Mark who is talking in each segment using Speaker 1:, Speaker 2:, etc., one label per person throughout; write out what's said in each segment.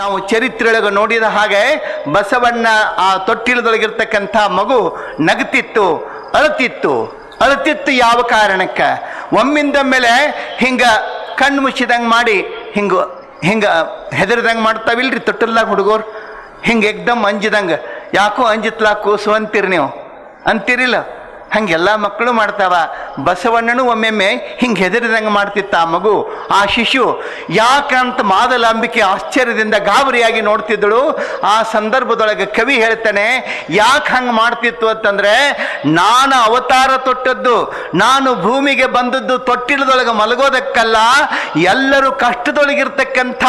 Speaker 1: ನಾವು ಚರಿತ್ರೆಯೊಳಗೆ ನೋಡಿದ ಹಾಗೆ ಬಸವಣ್ಣ ಆ ತೊಟ್ಟಿಲದೊಳಗಿರ್ತಕ್ಕಂಥ ಮಗು ನಗತಿತ್ತು ಅಳತಿತ್ತು ಅಳತಿತ್ತು ಯಾವ ಕಾರಣಕ್ಕೆ? ಒಮ್ಮಿಂದ ಮೇಲೆ ಹಿಂಗ ಕಣ್ಣು ಮುಚ್ಚಿದಂಗೆ ಮಾಡಿ ಹಿಂಗ ಹಿಂಗ ಹೆದರ್ದಂಗೆ ಮಾಡ್ತಾವಿಲ್ರಿ ತೊಟ್ಟಿಲ್ದಾಗ ಹುಡುಗರು? ಹಿಂಗೆ ಎಕ್ದಮ್ ಅಂಜಿದಂಗೆ. ಯಾಕೋ ಅಂಜಿತ್ಲಾ ಕೂಸು ಅಂತೀರಿ ನೀವು? ಅಂತೀರಿಲ್ಲ? ಹಂಗೆಲ್ಲ ಮಕ್ಕಳು ಮಾಡ್ತಾವ. ಬಸವಣ್ಣನು ಒಮ್ಮೆಮ್ಮೆ ಹಿಂಗೆ ಹೆದರಿದಂಗೆ ಮಾಡ್ತಿತ್ತ ಆ ಮಗು. ಆ ಶಿಶು ಯಾಕಂತ ಮಾದಲಾಂಬಿಕೆ ಆಶ್ಚರ್ಯದಿಂದ ಗಾಬರಿಯಾಗಿ ನೋಡ್ತಿದ್ದಳು. ಆ ಸಂದರ್ಭದೊಳಗೆ ಕವಿ ಹೇಳ್ತಾನೆ, ಯಾಕೆ ಹಂಗೆ ಮಾಡ್ತಿತ್ತು ಅಂತಂದ್ರೆ, ನಾನು ಅವತಾರ ತೊಟ್ಟದ್ದು, ನಾನು ಭೂಮಿಗೆ ಬಂದದ್ದು ತೊಟ್ಟಿಲದೊಳಗೆ ಮಲಗೋದಕ್ಕಲ್ಲ, ಎಲ್ಲರೂ ಕಷ್ಟದೊಳಗಿರ್ತಕ್ಕಂಥ,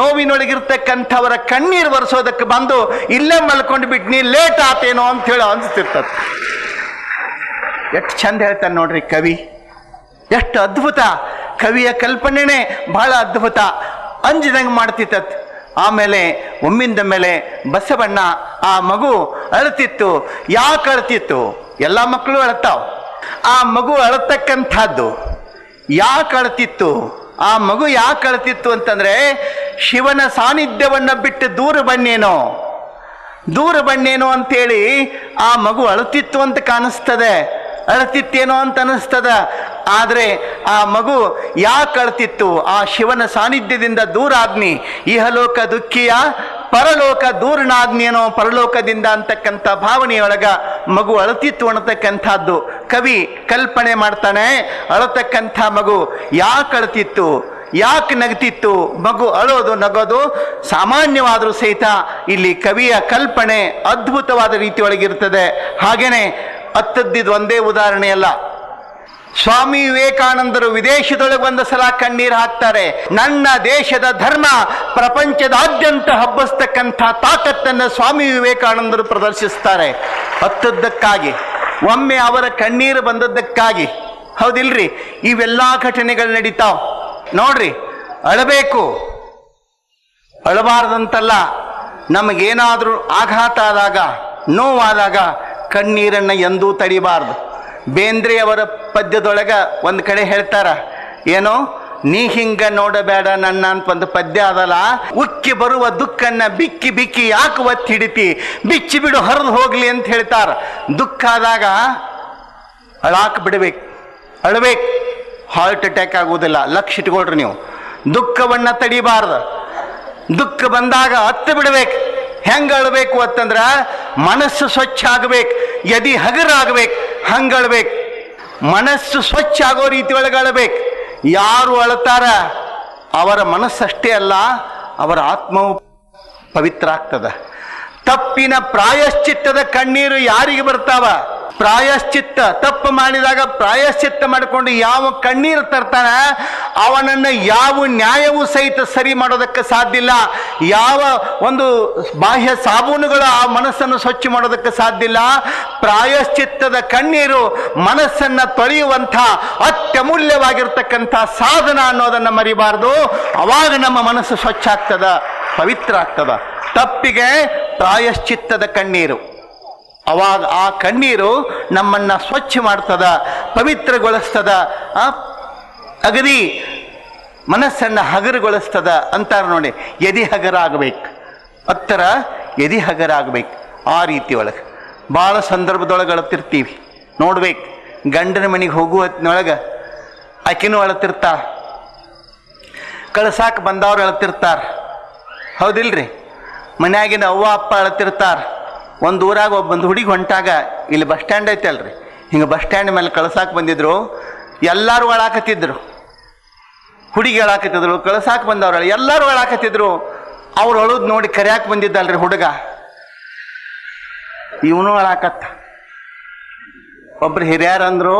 Speaker 1: ನೋವಿನೊಳಗಿರ್ತಕ್ಕಂಥವರ ಕಣ್ಣೀರು ಒರೆಸೋದಕ್ಕೆ ಬಂದು ಇಲ್ಲೇ ಮಲ್ಕೊಂಡು ಬಿಟ್ನಿ ಲೇಟ್ ಆತೇನೋ ಅಂತ ಹೇಳಿ ಅನಿಸ್ತಿರ್ತದೆ ಎಷ್ಟು ಚಂದ ಹೇಳ್ತಾನೆ ನೋಡ್ರಿ ಕವಿ. ಎಷ್ಟು ಅದ್ಭುತ. ಕವಿಯ ಕಲ್ಪನೆನೇ ಬಹಳ ಅದ್ಭುತ. ಅಂಜಿದಂಗೆ ಮಾಡ್ತಿತ್ತತ್ ಆಮೇಲೆ ಒಮ್ಮಿಂದ ಮೇಲೆ ಬಸವಣ್ಣ ಆ ಮಗು ಅಳತಿತ್ತು. ಯಾಕೆ ಅಳ್ತಿತ್ತು? ಎಲ್ಲ ಮಕ್ಕಳು ಅಳ್ತಾವ್. ಆ ಮಗು ಅಳತಕ್ಕಂಥದ್ದು ಯಾಕೆ ಅಳ್ತಿತ್ತು? ಆ ಮಗು ಯಾಕೆ ಅಳ್ತಿತ್ತು ಅಂತಂದ್ರೆ, ಶಿವನ ಸಾನ್ನಿಧ್ಯವನ್ನು ಬಿಟ್ಟು ದೂರ ಬನ್ನೇನೋ ದೂರ ಬನ್ನೇನೋ ಅಂತೇಳಿ ಆ ಮಗು ಅಳುತ್ತಿತ್ತು ಅಂತ ಕಾಣಿಸ್ತದೆ. ಅಳುತ್ತಿತ್ತೇನೋ ಅಂತ ಅನಿಸ್ತದ ಆದರೆ ಆ ಮಗು ಯಾಕೆ ಅಳ್ತಿತ್ತು ಆ ಶಿವನ ಸಾನ್ನಿಧ್ಯದಿಂದ ದೂರ ಆದ್ನಿ ಇಹಲೋಕ ದುಃಖಿಯ, ಪರಲೋಕ ದೂರನಾದ್ನೇನೋ ಪರಲೋಕದಿಂದ ಅಂತಕ್ಕಂಥ ಭಾವನೆಯೊಳಗ ಮಗು ಅಳತಿತ್ತು ಅನ್ನತಕ್ಕಂಥದ್ದು. ಕವಿ ಕಲ್ಪನೆ ಮಾಡ್ತಾನೆ, ಅಳತಕ್ಕಂಥ ಮಗು ಯಾಕೆ ಅಳತಿತ್ತು? ಯಾಕೆ ನಗ್ತಿತ್ತು? ಮಗು ಅಳೋದು ನಗೋದು ಸಾಮಾನ್ಯವಾದರೂ ಸಹಿತ ಇಲ್ಲಿ ಕವಿಯ ಕಲ್ಪನೆ ಅದ್ಭುತವಾದ ರೀತಿಯೊಳಗಿರ್ತದೆ. ಹಾಗೇನೆ ಅತ್ತದ್ದಿದ್ದು ಒಂದೇ ಉದಾಹರಣೆ ಅಲ್ಲ ಸ್ವಾಮಿ ವಿವೇಕಾನಂದರು ವಿದೇಶದೊಳಗೆ ಒಂದು ಸಲ ಕಣ್ಣೀರು ಹಾಕ್ತಾರೆ. ನನ್ನ ದೇಶದ ಧರ್ಮ ಪ್ರಪಂಚದಾದ್ಯಂತ ಹಬ್ಬಿಸ್ತಕ್ಕಂಥ ತಾಕತ್ತನ್ನು ಸ್ವಾಮಿ ವಿವೇಕಾನಂದರು ಪ್ರದರ್ಶಿಸ್ತಾರೆ. ಹತ್ತದ್ದಕ್ಕಾಗಿ. ಒಮ್ಮೆ ಅವರ ಕಣ್ಣೀರು ಬಂದದ್ದಕ್ಕಾಗಿ. ಹೌದಿಲ್ರಿ? ಇವೆಲ್ಲ ಘಟನೆಗಳು ನಡೀತಾವ್. ನೋಡ್ರಿ, ಅಳಬೇಕು. ಅಳಬಾರ್ದಂತಲ್ಲ. ನಮಗೇನಾದರೂ ಆಘಾತ ಆದಾಗ, ನೋವಾದಾಗ ಕಣ್ಣೀರನ್ನು ಎಂದೂ ತಡಿಬಾರ್ದು. ಬೇಂದ್ರೆಯವರ ಪದ್ಯದೊಳಗೆ ಒಂದು ಕಡೆ ಹೇಳ್ತಾರ, ಏನೋ, ನೀ ಹಿಂಗ ನೋಡಬೇಡ ನನ್ನ ಅಂತ ಒಂದು ಪದ್ಯ ಅದಲ್ಲ. ಉಕ್ಕಿ ಬರುವ ದುಃಖನ್ನ ಬಿಕ್ಕಿ ಬಿಕ್ಕಿ ಯಾಕೆ ಒತ್ತಿ ಹಿಡಿತಿ ಬಿಚ್ಚಿ ಬಿಡು, ಹರಿದು ಹೋಗ್ಲಿ ಅಂತ ಹೇಳ್ತಾರ. ದುಃಖ ಆದಾಗ ಅಳಾಕ್ ಬಿಡ್ಬೇಕು, ಅಳಬೇಕು. ಹಾರ್ಟ್ ಅಟ್ಯಾಕ್ ಆಗುವುದಿಲ್ಲ. ಲಕ್ಷ ಇಟ್ಕೊಳ್ರಿ ನೀವು. ದುಃಖವನ್ನ ತಡಿಬಾರ್ದು. ದುಃಖ ಬಂದಾಗ ಹತ್ತು ಬಿಡ್ಬೇಕು. ಹೆಂಗ ಅಳ್ಬೇಕು ಅಂತಂದ್ರೆ ಮನಸ್ಸು ಸ್ವಚ್ಛ ಆಗ್ಬೇಕು, ಎದಿ ಹಗರಾಗ್ಬೇಕು ಹಂಗೆ ಅಳ್ಬೇಕು. ಮನಸ್ಸು ಸ್ವಚ್ಛ ಆಗೋ ರೀತಿ ಒಳಗೆ ಅಳ್ಬೇಕು. ಯಾರು ಅಳ್ತಾರ ಅವರ ಮನಸ್ಸಷ್ಟೇ ಅಲ್ಲ, ಅವರ ಆತ್ಮವು ಪವಿತ್ರ ಆಗ್ತದ. ತಪ್ಪಿನ ಪ್ರಾಯಶ್ಚಿತ್ತದ ಕಣ್ಣೀರು ಯಾರಿಗೆ ಬರ್ತಾವ? ಪ್ರಾಯಶ್ಚಿತ್ತ, ತಪ್ಪು ಮಾಡಿದಾಗ ಪ್ರಾಯಶ್ಚಿತ್ತ ಮಾಡಿಕೊಂಡು ಯಾವ ಕಣ್ಣೀರು ತರ್ತಾನೆ, ಅವನನ್ನ ಯಾವ ನ್ಯಾಯವೂ ಸಹಿತ ಸರಿ ಮಾಡೋದಕ್ಕೆ ಸಾಧ್ಯ ಇಲ್ಲ. ಯಾವ ಒಂದು ಬಾಹ್ಯ ಸಾಬೂನುಗಳು ಆ ಮನಸ್ಸನ್ನು ಸ್ವಚ್ಛ ಮಾಡೋದಕ್ಕೆ ಸಾಧ್ಯ ಇಲ್ಲ. ಪ್ರಾಯಶ್ಚಿತ್ತದ ಕಣ್ಣೀರು ಮನಸ್ಸನ್ನ ತೊಳೆಯುವಂಥ ಅತ್ಯಮೂಲ್ಯವಾಗಿರ್ತಕ್ಕಂಥ ಸಾಧನ ಅನ್ನೋದನ್ನ ಮರಿಬಾರ್ದು. ಅವಾಗ ನಮ್ಮ ಮನಸ್ಸು ಸ್ವಚ್ಛ ಆಗ್ತದ, ಪವಿತ್ರ ಆಗ್ತದ. ತಪ್ಪಿಗೆ ಪ್ರಾಯಶ್ಚಿತ್ತದ ಕಣ್ಣೀರು. ಅವಾಗ ಆ ಕಣ್ಣೀರು ನಮ್ಮನ್ನ ಸ್ವಚ್ಛ ಮಾಡ್ತದ, ಪವಿತ್ರಗೊಳಿಸ್ತದ, ಆ, ಅಗದಿ ಮನಸ್ಸನ್ನು ಹಗರುಗೊಳಿಸ್ತದ ಅಂತಾರೆ ನೋಡಿ. ಎದಿ ಹಗರ ಆಗ್ಬೇಕು ಹತ್ತರ ಎದಿ ಹಗರ ಆಗ್ಬೇಕು ಆ ರೀತಿ ಒಳಗೆ. ಭಾಳ ಸಂದರ್ಭದೊಳಗೆ ಅಳತಿರ್ತೀವಿ. ನೋಡ್ಬೇಕು. ಗಂಡನ ಮನೆಗೆ ಹೋಗುವ ಹೊತ್ತಿನೊಳಗೆ ಆಕಿನೂ ಅಳತಿರ್ತಾ ಕಳ್ಸಾಕ ಬಂದವ್ರು ಅಳತಿರ್ತಾರೆ. ಹೌದಿಲ್ರಿ? ಮನ್ಯಾಗಿನ ಅವ್ವ, ಅಪ್ಪ ಅಳತಿರ್ತಾರ. ಒಂದು ಊರಾಗ ಒಬ್ಬೊಂದು ಹುಡುಗಿ ಹೊಂಟಾಗ, ಇಲ್ಲಿ ಬಸ್ ಸ್ಟ್ಯಾಂಡ್ ಐತಲ್ರಿ. ಹಿಂಗೆ ಬಸ್ ಸ್ಟ್ಯಾಂಡ್ ಮೇಲೆ ಕಳ್ಸಾಕ್ ಬಂದಿದ್ರು, ಎಲ್ಲರೂ ಒಳಾಕತ್ತಿದ್ರು. ಹುಡುಗಿ ಹೇಳಾಕತ್ತಿದ್ರು ಕಳ್ಸಾಕ್ ಬಂದವ್ರು, ಎಲ್ಲರೂ ಹೇಳಾಕತ್ತಿದ್ರು ಅವ್ರು ಅಳುದ್ ನೋಡಿ ಕರ್ಯಾಕ್ ಬಂದಿದ್ದಲ್ರಿ ಹುಡುಗ. ಇವನು ಅಳಾಕತ್ತ ಒಬ್ರು ಹಿರಿಯಾರಂದ್ರು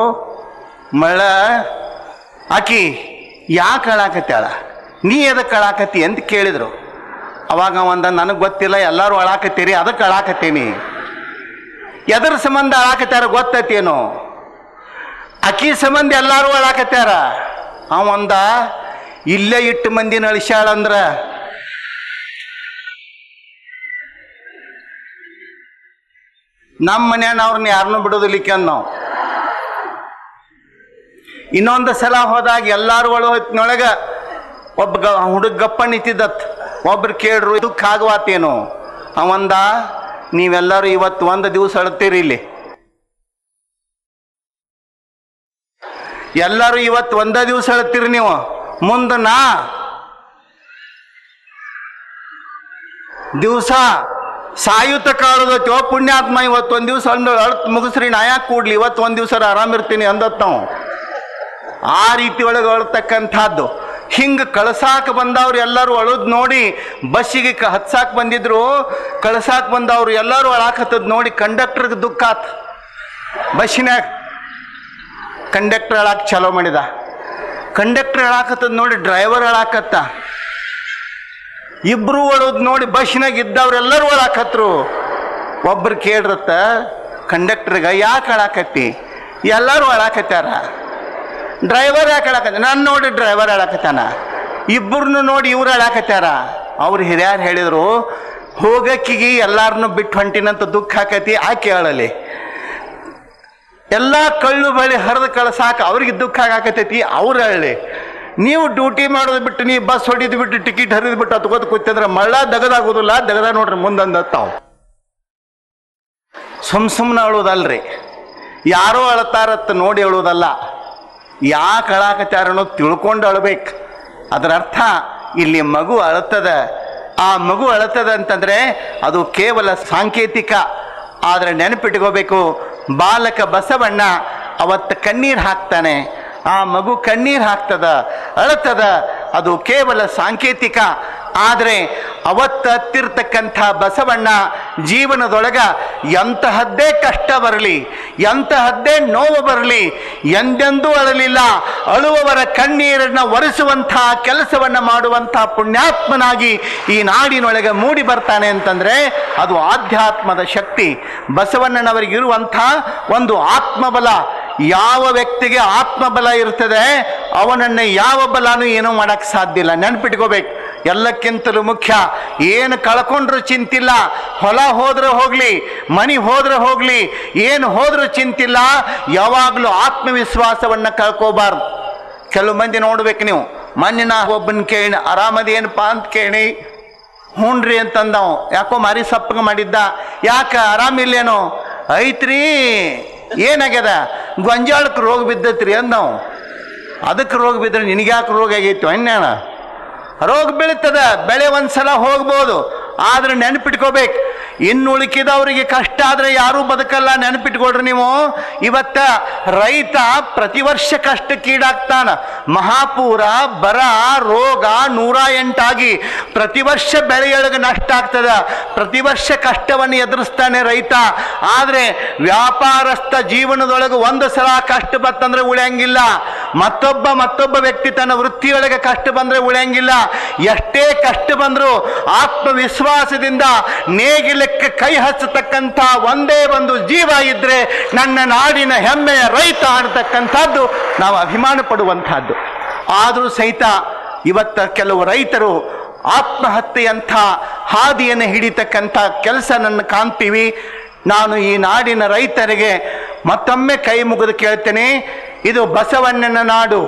Speaker 1: ಮಳ ಆಕಿ, ಯಾಕೆ ಅಳಾಕತ್ಯಾಳ ನೀ ಎದಕ್ಕೆ ಹೇಳಾಕತ್ತಿ ಅಂತ ಕೇಳಿದ್ರು. ಅವಾಗ ಒಂದ ನನಗೆ ಗೊತ್ತಿಲ್ಲ, ಎಲ್ಲರೂ ಅಳಾಕತ್ತೀರಿ, ಅದಕ್ಕೆ ಅಳಾಕತ್ತೀನಿ. ಎದರ ಸಂಬಂಧ ಅಳಾಕತ್ಯಾರ ಗೊತ್ತೈತೇನು? ಅಕ್ಕಿ ಸಂಬಂಧ ಎಲ್ಲರೂ ಅಳಾಕತ್ಯಾರ? ಅವಂದ ಇಲ್ಲೇ ಇಟ್ಟು ಮಂದಿ ಅಳಿಸ್ಯಾಳಂದ್ರ ನಮ್ಮ ಮನ್ಯಾನ ಅವ್ರನ್ನ ಯಾರನ್ನೂ ಬಿಡೋದಿಲ್ಲಿಕ್ಕೆ ನಾವು ಇನ್ನೊಂದು ಸಲ ಹೋದಾಗ ಎಲ್ಲಾರು ಒಳ ಹೊತ್ತಿನೊಳಗ ಒಬ್ಬ ಹುಡುಗ ಗಪ್ಪ ನಿಂತಿದ್ದತ್. ಒಬ್ರು ಕೇಳ್ರು ದುಃಖ ಆಗುವಾತೇನು? ಅವಂದ, ನೀವೆಲ್ಲರೂ ಇವತ್ತು ಒಂದು ದಿವಸ ಅಳ್ತೀರಿ ಇಲ್ಲಿ. ಎಲ್ಲರೂ ಇವತ್ತು ಒಂದ ದಿವಸ ಅಳ್ತೀರಿ ನೀವು? ಮುಂದ ನಾ ದಿವಸ ಸಾಯುತ ಕಾಲದ ಚೋ ಪುಣ್ಯಾತ್ಮ ಇವತ್ತು ಒಂದು ದಿವಸ ಅಂದು ಅಳ್ತ್ ಮುಗಿಸ್ರಿ, ನಾ ಯಾಕೆ ಕೂಡ್ಲಿ? ಇವತ್ತು ಒಂದು ದಿವಸ ಆರಾಮಿರ್ತೀನಿ ಅಂದತ್ತ ನಾವು ಆ ರೀತಿ ಒಳಗೆ ಅಳ್ತಕ್ಕಂಥದ್ದು. ಹಿಂಗೆ ಕಳ್ಸಾಕ ಬಂದವ್ರು ಎಲ್ಲರೂ ಅಳೋದು ನೋಡಿ ಬಸ್ಸಿಗೆ ಕ ಹತ್ಸಾಕ್ ಬಂದಿದ್ರು, ಕಳ್ಸಾಕ್ ಬಂದವ್ರು ಎಲ್ಲರೂ ಅಳಾಕತ್ತದ್ ನೋಡಿ ಕಂಡಕ್ಟರ್ಗೆ ದುಃಖ ಆತ್. ಬಸ್ಸಿನಾಗ ಕಂಡಕ್ಟರ್ ಅಳಾಕ್ ಚಲೋ ಮಾಡಿದ. ಕಂಡಕ್ಟರ್ ಅಳಾಕತ್ತದ್ ನೋಡಿ ಡ್ರೈವರ್ ಅಳಾಕತ್ತ ಇಬ್ರು ಒಳೋದ್ ನೋಡಿ ಬಸ್ನಾಗ ಇದ್ದವ್ರೆಲ್ಲರೂ ಒಳಾಕತ್ರು ಒಬ್ರು ಕೇಳಿರತ್ತ, ಕಂಡಕ್ಟರ್ಗ ಯಾಕೆ ಅಳಾಕತ್ತಿ ಎಲ್ಲರೂ ಅಳಾಕತ್ಯಾರ ಡ್ರೈವರ್ ಯಾಕೆ ಹೇಳಕತ್ತ ನಾನು ನೋಡಿ ಡ್ರೈವರ್ ಹೇಳಕತ್ತಾನ. ಇಬ್ಬರನ್ನು ನೋಡಿ ಇವ್ರು ಹೇಳಕತ್ತಾರ. ಅವ್ರು ಹಿರಿಯರು ಹೇಳಿದರು, ಹೋಗಕ್ಕಿಗೆ ಎಲ್ಲಾರನ್ನು ಬಿಟ್ಟು ಹೊಂಟಿನಂತ ದುಃಖ ಆಕತಿ, ಆಕೆ ಹೇಳಲಿ. ಎಲ್ಲ ಕಳ್ಳು ಬಳಿ ಹರಿದು ಕಳ್ಸಾಕ ಅವ್ರಿಗೆ ದುಃಖ ಆಗಾಕತೈತಿ ಅವ್ರು ಹೇಳಿ ನೀವು ಡ್ಯೂಟಿ ಮಾಡೋದು ಬಿಟ್ಟು ನೀವು ಬಸ್ ಹೊಡಿದು ಬಿಟ್ಟು ಟಿಕೆಟ್ ಹರಿದು ಬಿಟ್ಟು ಹತ್ಕೋತ ಕೂತಂದ್ರೆ ಮಳ್ಳ ದಗದಾಗೋದಿಲ್ಲ, ದಗದ ನೋಡ್ರಿ ಮುಂದಂದತ್ತಾವು. ಸುಮ್ ಸುಮ್ಮನೆ ಅಳೋದಲ್ರಿ. ಯಾರೋ ಅಳತಾರತ್ತ ನೋಡಿ ಅಳೋದಲ್ಲ. ಯಾಕೆ ಅಳಾಕತ್ಯಾರ ತಿಳ್ಕೊಂಡು ಅಳಬೇಕು? ಅದರ ಅರ್ಥ, ಇಲ್ಲಿ ಮಗು ಅಳತದ ಆ ಮಗು ಅಳತದ ಅಂತಂದರೆ ಅದು ಕೇವಲ ಸಾಂಕೇತಿಕ. ಆದರೆ ನೆನಪಿಟ್ಕೋಬೇಕು, ಬಾಲಕ ಬಸವಣ್ಣ ಅವತ್ತು ಕಣ್ಣೀರು ಹಾಕ್ತಾನೆ. ಆ ಮಗು ಕಣ್ಣೀರು ಹಾಕ್ತದ ಅಳತದ ಅದು ಕೇವಲ ಸಾಂಕೇತಿಕ. ಆದರೆ ಅವತ್ತು ಹತ್ತಿರ್ತಕ್ಕಂಥ ಬಸವಣ್ಣ ಜೀವನದೊಳಗ ಎಂತಹದ್ದೇ ಕಷ್ಟ ಬರಲಿ, ಎಂತಹದ್ದೇ ನೋವು ಬರಲಿ, ಎಂದೆಂದೂ ಅಳಲಿಲ್ಲ. ಅಳುವವರ ಕಣ್ಣೀರನ್ನು ಒರೆಸುವಂತಹ ಕೆಲಸವನ್ನು ಮಾಡುವಂತಹ ಪುಣ್ಯಾತ್ಮನಾಗಿ ಈ ನಾಡಿನೊಳಗೆ ಮೂಡಿ ಬರ್ತಾನೆ ಅಂತಂದರೆ ಅದು ಆಧ್ಯಾತ್ಮದ ಶಕ್ತಿ. ಬಸವಣ್ಣನವರಿಗಿರುವಂಥ ಒಂದು ಆತ್ಮಬಲ ಯಾವ ವ್ಯಕ್ತಿಗೆ ಆತ್ಮಬಲ ಇರ್ತದೆ, ಅವನನ್ನು ಯಾವ ಬಲನೂ ಏನೂ ಮಾಡೋಕ್ಕೆ ಸಾಧ್ಯ ಇಲ್ಲ. ನೆನ್ಪಿಟ್ಕೋಬೇಕು. ಎಲ್ಲಕ್ಕಿಂತಲೂ ಮುಖ್ಯ. ಏನು ಕಳ್ಕೊಂಡ್ರು ಚಿಂತಿಲ್ಲ. ಹೊಲ ಹೋದ್ರೆ ಹೋಗ್ಲಿ, ಮನಿ ಹೋದ್ರೆ ಹೋಗ್ಲಿ, ಏನು ಹೋದ್ರು ಚಿಂತಿಲ್ಲ. ಯಾವಾಗಲೂ ಆತ್ಮವಿಶ್ವಾಸವನ್ನು ಕಳ್ಕೋಬಾರ್ದು. ಕೆಲವು ಮಂದಿ ನೋಡ್ಬೇಕು ನೀವು. ಮಣ್ಣಿನ ಒಬ್ಬನ ಕೇಳಿ ಆರಾಮದೇನಪ್ಪ ಅಂತ ಕೇಳಿ ಹ್ಞೂನ್ರಿ ಅಂತಂದವ್. ಯಾಕೋ ಮಾರಿ ಸಪ್ಪಗೆ ಮಾಡಿದ್ದ. ಯಾಕ, ಆರಾಮಿಲ್ಲೇನೋ? ಐತ್ರಿ, ಏನಾಗ್ಯದ? ಗೊಂಜಾಳಕ್ಕೆ ರೋಗ ಬಿದ್ದತ್ರಿ ಅಂದವ್. ಅದಕ್ಕೆ ರೋಗ ಬಿದ್ದರೆ ನಿನಗ್ಯಾಕೆ ರೋಗ ಆಗೈತು ಅನ್ಯಾಣ ರೋಗ ಬೀಳ್ತದ, ಬೆಳೆ ಒಂದ್ಸಲ ಹೋಗ್ಬೋದು, ಆದ್ರೆ ನೆನಪಿಟ್ಕೋಬೇಕು. ಇನ್ನು ಉಳುಕಿದವರಿಗೆ ಕಷ್ಟ ಆದರೆ ಯಾರೂ ಬದುಕಲ್ಲ ನೆನಪಿಟ್ಕೊಡ್ರಿ ನೀವು. ಇವತ್ತ ರೈತ ಪ್ರತಿ ವರ್ಷ ಕಷ್ಟಕ್ಕೀಡಾಗ್ತಾನ ಮಹಾಪೂರ ಬರ, ರೋಗ ನೂರ ಎಂಟಾಗಿ ಪ್ರತಿ ವರ್ಷ ಬೆಳೆಯೊಳಗೆ ನಷ್ಟ ಆಗ್ತದ. ಪ್ರತಿ ವರ್ಷ ಕಷ್ಟವನ್ನು ಎದುರಿಸ್ತಾನೆ ರೈತ. ಆದರೆ ವ್ಯಾಪಾರಸ್ಥ ಜೀವನದೊಳಗೆ ಒಂದು ಸಲ ಕಷ್ಟ ಬತ್ತಂದ್ರೆ ಉಳಿಯಂಗಿಲ್ಲ. ಮತ್ತೊಬ್ಬ ಮತ್ತೊಬ್ಬ ವ್ಯಕ್ತಿ ತನ್ನ ವೃತ್ತಿಯೊಳಗೆ ಕಷ್ಟ ಬಂದ್ರೆ ಉಳಿಯಂಗಿಲ್ಲ. ಎಷ್ಟೇ ಕಷ್ಟ ಬಂದರೂ ಆತ್ಮವಿಶ್ವಾಸದಿಂದ ನೇಗಿಲಕ್ಕೆ ಕೈ ಹಚ್ಚತಕ್ಕಂಥ ಒಂದೇ ಒಂದು ಜೀವ ಇದ್ರೆ ನನ್ನ ನಾಡಿನ ಹೆಮ್ಮೆಯ ರೈತ ಅನ್ನತಕ್ಕಂಥದ್ದು ನಾವು ಅಭಿಮಾನ ಪಡುವಂಥದ್ದು. ಆದರೂ ಸಹಿತ ಇವತ್ತ ಕೆಲವು ರೈತರು ಆತ್ಮಹತ್ಯೆಯಂಥ ಹಾದಿಯನ್ನು ಹಿಡಿತಕ್ಕಂಥ ಕೆಲಸ ನನ್ನ ಕಾಣ್ತೀವಿ. ನಾನು ಈ ನಾಡಿನ ರೈತರಿಗೆ ಮತ್ತೊಮ್ಮೆ ಕೈ ಮುಗಿದು ಕೇಳ್ತೇನೆ, ಇದು ಬಸವಣ್ಣನ ನಾಡು,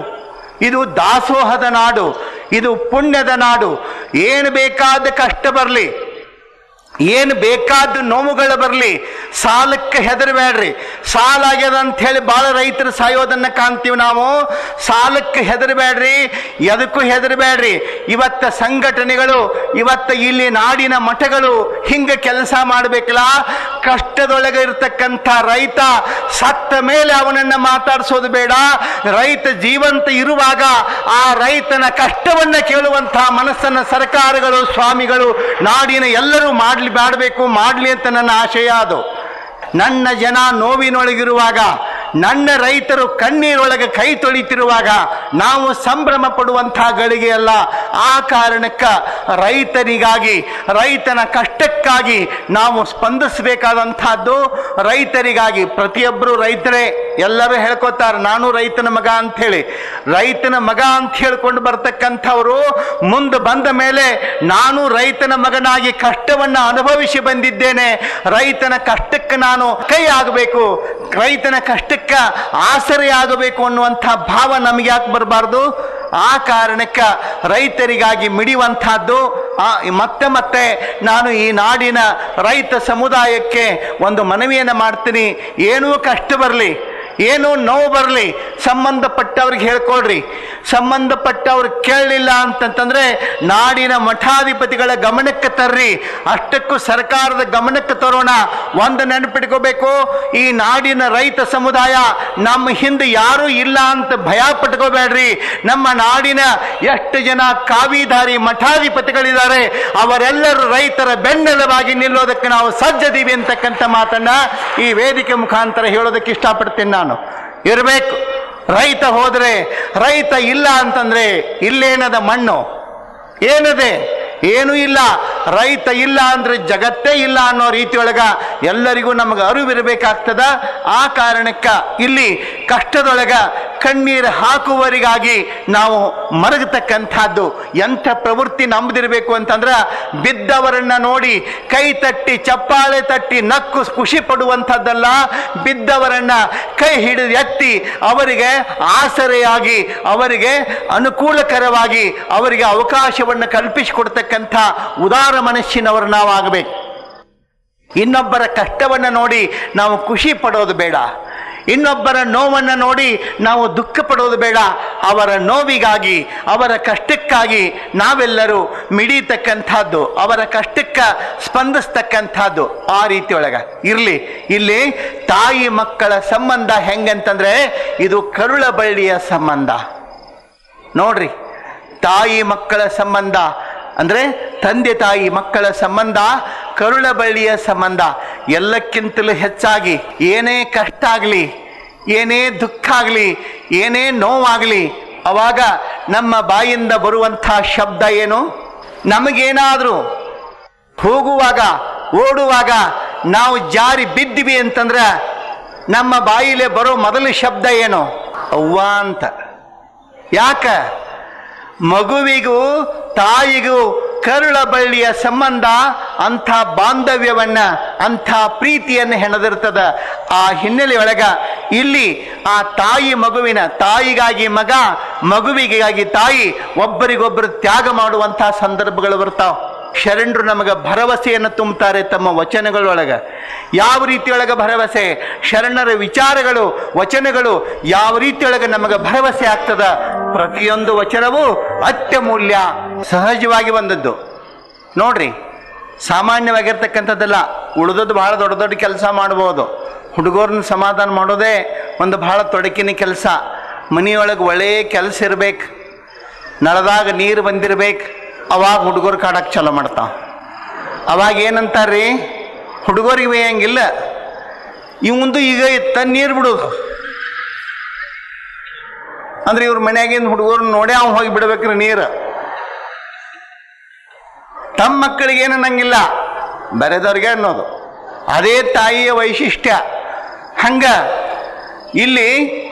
Speaker 1: ಇದು ದಾಸೋಹದ ನಾಡು, ಇದು ಪುಣ್ಯದ ನಾಡು, ಏನು ಬೇಕಾದ ಕಷ್ಟ ಬರಲಿ. ಏನು ಬೇಕಾದ ನೋವುಗಳು ಬರಲಿ, ಸಾಲಕ್ಕೆ ಹೆದರಬೇಡ್ರಿ. ಸಾಲ ಆಗ್ಯದ ಅಂತ ಹೇಳಿ ಭಾಳ ರೈತರು ಸಾಯೋದನ್ನು ಕಾಣ್ತೀವಿ ನಾವು. ಸಾಲಕ್ಕೆ ಹೆದರಬೇಡ್ರಿ, ಎದಕ್ಕೂ ಹೆದರಬೇಡ್ರಿ. ಇವತ್ತ ಸಂಘಟನೆಗಳು, ಇವತ್ತ ಇಲ್ಲಿ ನಾಡಿನ ಮಠಗಳು ಹಿಂಗೆ ಕೆಲಸ ಮಾಡಬೇಕಲ್ಲ. ಕಷ್ಟದೊಳಗೆ ಇರತಕ್ಕಂಥ ರೈತ ಸತ್ತ ಮೇಲೆ ಅವನನ್ನು ಮಾತಾಡಿಸೋದು ಬೇಡ. ರೈತ ಜೀವಂತ ಇರುವಾಗ ಆ ರೈತನ ಕಷ್ಟವನ್ನು ಕೇಳುವಂಥ ಮನಸ್ಸನ್ನು ಸರ್ಕಾರಗಳು, ಸ್ವಾಮಿಗಳು, ನಾಡಿನ ಎಲ್ಲರೂ ಮಾಡಲಿ ಮಾಡಬೇಕು ಮಾಡಲಿ ಅಂತ ನನ್ನ ಆಶಯ ಅದು. ನನ್ನ ಜನ ನೋವಿನೊಳಗಿರುವಾಗ ನನ್ನ ರೈತರು ಕಣ್ಣೀರೊಳಗೆ ಕೈ ತೊಳಿತಿರುವಾಗ ನಾವು ಸಂಭ್ರಮ ಪಡುವಂತಹ ಗಳಿಗೆಯಲ್ಲ ಆ ಕಾರಣಕ್ಕ ರೈತನಿಗಾಗಿ, ರೈತನ ಕಷ್ಟಕ್ಕಾಗಿ ನಾವು ಸ್ಪಂದಿಸಬೇಕಾದಂತಹದ್ದು ರೈತರಿಗಾಗಿ. ಪ್ರತಿಯೊಬ್ಬರು ರೈತರೇ, ಎಲ್ಲರೂ ಹೇಳ್ಕೊತಾರೆ, ನಾನು ರೈತನ ಮಗ ಅಂಥೇಳಿ. ರೈತನ ಮಗ ಅಂತ ಹೇಳ್ಕೊಂಡು ಬರ್ತಕ್ಕಂಥವರು ಮುಂದೆ ಬಂದ ಮೇಲೆ ನಾನು ರೈತನ ಮಗನಾಗಿ ಕಷ್ಟವನ್ನು ಅನುಭವಿಸಿ ಬಂದಿದ್ದೇನೆ. ರೈತನ ಕಷ್ಟಕ್ಕೆ ನಾನು ಕೈ ಆಗಬೇಕು ರೈತನ ಕಷ್ಟಕ್ಕೆ ಆಸರೆ ಆಗಬೇಕು ಅನ್ನುವಂಥ ಭಾವ ನಮಗೆ ಯಾಕೆ ಬರಬಾರ್ದು? ಆ ಕಾರಣಕ್ಕೆ ರೈತರಿಗಾಗಿ ಮಿಡಿಯುವಂತಹದ್ದು ಆ, ಮತ್ತೆ ಮತ್ತೆ ನಾನು ಈ ನಾಡಿನ ರೈತ ಸಮುದಾಯಕ್ಕೆ ಒಂದು ಮನವಿಯನ್ನು ಮಾಡ್ತೀನಿ. ಏನೂ ಕಷ್ಟ ಬರಲಿ. ಏನೋ ನೋವು ಬರಲಿ, ಸಂಬಂಧಪಟ್ಟವ್ರಿಗೆ ಹೇಳ್ಕೊಳ್ರಿ ಸಂಬಂಧಪಟ್ಟವ್ರು ಕೇಳಲಿಲ್ಲ ಅಂತಂತಂದರೆ ನಾಡಿನ ಮಠಾಧಿಪತಿಗಳ ಗಮನಕ್ಕೆ ತರ್ರಿ. ಅಷ್ಟಕ್ಕೂ ಸರ್ಕಾರದ ಗಮನಕ್ಕೆ ತರೋಣ. ಒಂದು ನೆನಪಿಟ್ಕೋಬೇಕು, ಈ ನಾಡಿನ ರೈತ ಸಮುದಾಯ ನಮ್ಮ ಹಿಂದೆ ಯಾರೂ ಇಲ್ಲ ಅಂತ ಭಯ ಪಟ್ಕೋಬೇಡ್ರಿ. ನಮ್ಮ ನಾಡಿನ ಎಷ್ಟು ಜನ ಕಾವಿಧಾರಿ ಮಠಾಧಿಪತಿಗಳಿದ್ದಾರೆ, ಅವರೆಲ್ಲರೂ ರೈತರ ಬೆನ್ನೆಲುಬಾಗಿ ನಿಲ್ಲೋದಕ್ಕೆ ನಾವು ಸಜ್ಜದೀವಿ ಅಂತಕ್ಕಂಥ ಮಾತನ್ನ ಈ ವೇದಿಕೆ ಮುಖಾಂತರ ಹೇಳೋದಕ್ಕೆ ಇಷ್ಟಪಡ್ತೀನಿ ಇರಬೇಕು. ರೈತ ಹೋದರೆ ರೈತ ಇಲ್ಲ ಅಂತಂದ್ರೆ ಇಲ್ಲೇನದ ಮಣ್ಣು? ಏನದೆ? ಏನೂ ಇಲ್ಲ. ರೈತ ಇಲ್ಲ ಅಂದ್ರೆ ಜಗತ್ತೇ ಇಲ್ಲ ಅನ್ನೋ ರೀತಿಯೊಳಗ ಎಲ್ಲರಿಗೂ ನಮಗೆ ಅರಿವಿರಬೇಕಾಗ್ತದ. ಆ ಕಾರಣಕ್ಕ ಇಲ್ಲಿ ಕಷ್ಟದೊಳಗ ಕಣ್ಣೀರು ಹಾಕುವವರಿಗಾಗಿ ನಾವು ಮರಗತಕ್ಕಂಥದ್ದು. ಎಂಥ ಪ್ರವೃತ್ತಿ ನಂಬದಿರಬೇಕು ಅಂತಂದ್ರೆ ಬಿದ್ದವರನ್ನ ನೋಡಿ ಕೈ ತಟ್ಟಿ, ಚಪ್ಪಾಳೆ ತಟ್ಟಿ ನಕ್ಕು ಖುಷಿ ಪಡುವಂಥದ್ದಲ್ಲ. ಬಿದ್ದವರನ್ನ ಕೈ ಹಿಡಿದು ಎತ್ತಿ ಅವರಿಗೆ ಆಸರೆಯಾಗಿ, ಅವರಿಗೆ ಅನುಕೂಲಕರವಾಗಿ, ಅವರಿಗೆ ಅವಕಾಶವನ್ನು ಕಲ್ಪಿಸಿಕೊಡ್ತಕ್ಕಂಥ ಉದಾರ ಮನಸ್ಸಿನವರು ನಾವಾಗಬೇಕು. ಇನ್ನೊಬ್ಬರ ಕಷ್ಟವನ್ನು ನೋಡಿ ನಾವು ಖುಷಿ ಪಡೋದು ಬೇಡ. ಇನ್ನೊಬ್ಬರ ನೋವನ್ನು ನೋಡಿ ನಾವು ದುಃಖ ಪಡೋದು ಬೇಡ. ಅವರ ನೋವಿಗಾಗಿ, ಅವರ ಕಷ್ಟಕ್ಕಾಗಿ ನಾವೆಲ್ಲರೂ ಮಿಡಿತಕ್ಕಂಥದ್ದು ಅವರ ಕಷ್ಟಕ್ಕೆ ಸ್ಪಂದಿಸ್ತಕ್ಕಂಥದ್ದು ಆ ರೀತಿಯೊಳಗೆ. ಇರಲಿ, ಇಲ್ಲಿ ತಾಯಿ ಮಕ್ಕಳ ಸಂಬಂಧ ಹೆಂಗಂತಂದರೆ ಇದು ಕರುಳ ಬಳ್ಳಿಯ ಸಂಬಂಧ. ನೋಡ್ರಿ, ತಾಯಿ ಮಕ್ಕಳ ಸಂಬಂಧ ಅಂದ್ರೆ ತಂದೆ ತಾಯಿ ಮಕ್ಕಳ ಸಂಬಂಧ ಕರುಳಬಳ್ಳಿಯ ಸಂಬಂಧ ಎಲ್ಲಕ್ಕಿಂತಲೂ ಹೆಚ್ಚಾಗಿ ಏನೇ ಕಷ್ಟ ಆಗಲಿ, ಏನೇ ದುಃಖ ಆಗಲಿ, ಏನೇ ನೋವಾಗಲಿ, ಅವಾಗ ನಮ್ಮ ಬಾಯಿಂದ ಬರುವಂಥ ಶಬ್ದ ಏನು? ನಮಗೇನಾದರೂ ಹೋಗುವಾಗ, ಓಡುವಾಗ ನಾವು ಜಾರಿ ಬಿದ್ದಿವಿ ಅಂತಂದ್ರೆ ನಮ್ಮ ಬಾಯಿಲೆ ಬರೋ ಮೊದಲ ಶಬ್ದ ಏನು? ಅವ್ವ ಅಂತ. ಯಾಕ? ಮಗುವಿಗೂ ತಾಯಿಗೂ ಕರುಳ ಬಳ್ಳಿಯ ಸಂಬಂಧ ಅಂಥ ಬಾಂಧವ್ಯವನ್ನ, ಅಂಥ ಪ್ರೀತಿಯನ್ನು ಹೆಣದಿರ್ತದ. ಆ ಹಿನ್ನೆಲೆಯೊಳಗ ಇಲ್ಲಿ ಆ ತಾಯಿ ಮಗುವಿನ ತಾಯಿಗಾಗಿ ಮಗ, ಮಗುವಿಗಾಗಿ ತಾಯಿ ಒಬ್ಬರಿಗೊಬ್ಬರು ತ್ಯಾಗ ಮಾಡುವಂತಹ ಸಂದರ್ಭಗಳು ಬರ್ತಾವ. ಶರಣರು ನಮಗೆ ಭರವಸೆಯನ್ನು ತುಂಬುತ್ತಾರೆ ತಮ್ಮ ವಚನಗಳೊಳಗೆ. ಯಾವ ರೀತಿಯೊಳಗೆ ಭರವಸೆ? ಶರಣರ ವಿಚಾರಗಳು, ವಚನಗಳು ಯಾವ ರೀತಿಯೊಳಗೆ ನಮಗೆ ಭರವಸೆ ಆಗ್ತದ? ಪ್ರತಿಯೊಂದು ವಚನವೂ ಅತ್ಯಮೂಲ್ಯ, ಸಹಜವಾಗಿ ಬಂದದ್ದು. ನೋಡ್ರಿ, ಸಾಮಾನ್ಯವಾಗಿರ್ತಕ್ಕಂಥದ್ದೆಲ್ಲ, ಉಳಿದದ್ದು ಭಾಳ ದೊಡ್ಡ ದೊಡ್ಡ ಕೆಲಸ ಮಾಡ್ಬೋದು. ಹುಡುಗರನ್ನ ಸಮಾಧಾನ ಮಾಡೋದೇ ಒಂದು ಭಾಳ ತೊಡಕಿನ ಕೆಲಸ. ಮನೆಯೊಳಗೆ ಒಳ್ಳೆಯ ಕೆಲಸ ಇರ್ಬೇಕು. ನಳದಾಗ ನೀರು ಬಂದಿರ್ಬೇಕು. ಅವಾಗ ಹುಡುಗರು ಕಾಡಕ್ಕೆ ಚಲೋ ಮಾಡ್ತಾವ. ಅವಾಗ ಏನಂತಾರ್ರಿ? ಹುಡುಗರಿಗೆ ಬೇಯಂಗಿಲ್ಲ. ಇವಂದು ಈಗ ಇತ್ತ ನೀರು ಬಿಡೋದು. ಅಂದ್ರೆ ಇವ್ರ ಮನ್ಯಾಗಿಂದ ಹುಡುಗರು ನೋಡಿ ಅವ್ನು ಹೋಗಿ ಬಿಡ್ಬೇಕ್ರಿ ನೀರು. ತಮ್ಮ ಮಕ್ಕಳಿಗೆ ಅನ್ನಂಗಿಲ್ಲ ಬರೆದವ್ರಿಗೆ ಅನ್ನೋದು. ಅದೇ ತಾಯಿಯ ವೈಶಿಷ್ಟ್ಯ. ಹಂಗ ಇಲ್ಲಿ